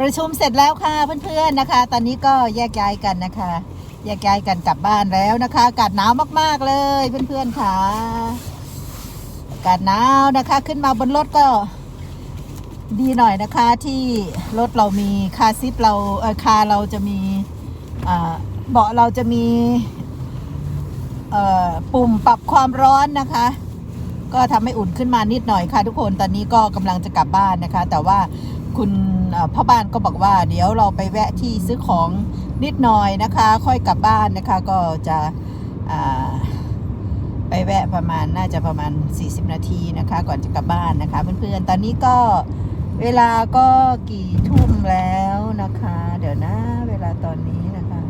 ประชุมเสร็จแล้วค่ะเพื่อนๆนะคะ ตอนนี้ก็แยกย้ายกันนะคะแยกย้ายกันกลับบ้านแล้วนะคะอากาศหนาวมากๆเลยเพื่อนๆค่ะอากาศหนาวนะคะ ขึ้นมาบนรถก็ดีหน่อยนะคะที่รถเรามีคาซิปเราเออคาเราจะมีเบาะเราจะมีปุ่มปรับความร้อนนะคะ ก็ทำให้อุ่นขึ้นมานิดหน่อยค่ะทุกคนตอนนี้ก็กำลังจะกลับบ้านนะคะ แต่ว่า คุณพ่อบ้านก็บอกว่า เดี๋ยวเราไปแวะที่ซื้อของนิดหน่อยนะคะ ค่อยกลับบ้านนะคะ ก็จะไปแวะประมาณน่าจะประมาณ 40 นาทีนะคะ ก่อนจะกลับบ้านนะคะ เพื่อนๆ ตอนนี้ก็เวลาก็กี่ทุ่มแล้วนะคะ เดี๋ยวนะเวลาตอนนี้นะคะ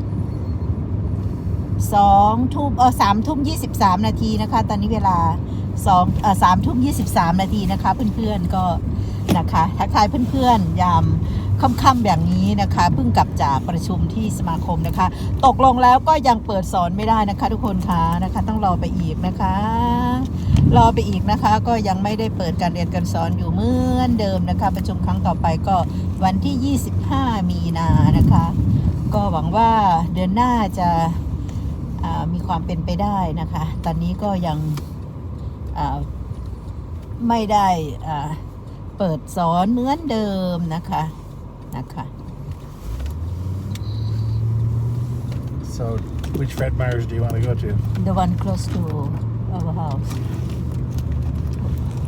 สองทุ่มเออสามทุ่มยี่สิบสามนาทีนะคะ ตอนนี้เวลาสองเออสามทุ่มยี่สิบสามนาทีนะคะ เพื่อนๆก็ นะคะทักทายเพื่อนๆยามค่ำๆแบบนี้นะคะเพิ่งกลับจากประชุมที่สมาคมนะคะ ตกลงแล้วก็ยังเปิดสอนไม่ได้นะคะ ทุกคนคะนะคะ ต้องรอไปอีกนะคะ รอไปอีกนะคะ ก็ยังไม่ได้เปิดการเรียนการสอนอยู่เหมือนเดิมนะคะ ประชุมครั้งต่อไปก็วันที่ 25 มีนานะคะ ก็หวังว่าเดือนหน้าจะามีความเป็นไปได้นะคะ ตอนนี้ก็ยังไม่ได้อ่า เปิดสอนเหมือนเดิมนะคะนะคะ So, which Fred Meyers do you want to go to? the one close to our house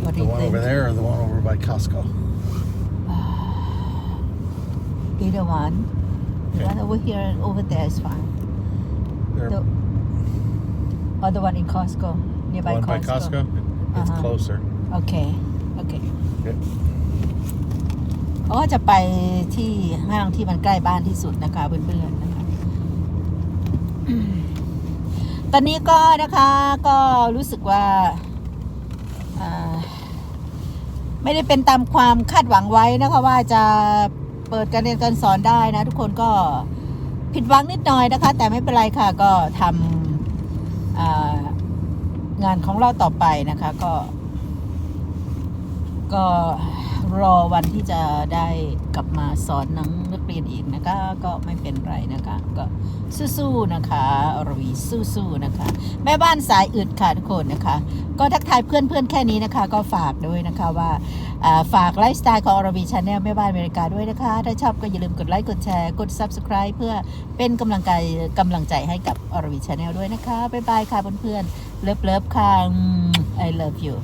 what do The you one think over there or the one over by Costco? either one the Okay. one over here and over there is fine There, the or the one in Costco the nearby one by Costco? It's Uh-huh. closer. โอเค โอเค Okay. เขาก็จะไปที่ห้างที่มันใกล้บ้านที่สุดนะคะเพื่อนๆนะคะ ตอนนี้ก็นะคะก็รู้สึกว่าไม่ได้เป็นตามความคาดหวังไว้นะคะว่าจะเปิดการเรียนการสอนได้นะ ทุกคนก็ผิดหวังนิดหน่อยนะคะ แต่ไม่เป็นไรค่ะก็ทำงานของเราต่อไปนะคะ ก็ ก็รอวันที่จะได้กลับมาสอนนังนักเรียนอีกนะคะ ก็ไม่เป็นไรนะคะ ก็สู้ๆนะคะอรวีสู้ๆนะคะ แม่บ้านสายอึดค่ะทุกคนนะคะ ก็ทักทายเพื่อนๆแค่นี้นะคะ ก็ฝากด้วยนะคะว่าฝากไลฟ์สไตล์ของอรวีชาแนลแม่บ้านอเมริกาด้วยนะคะ ถ้าชอบก็อย่าลืมกดไลค์กดแชร์กด Subscribe เพื่อเป็นกำลังใจกำลังใจให้กับอรวีชาแนลด้วยนะคะบ๊ายบายค่ะเพื่อนๆเลิฟๆค่ะ I love you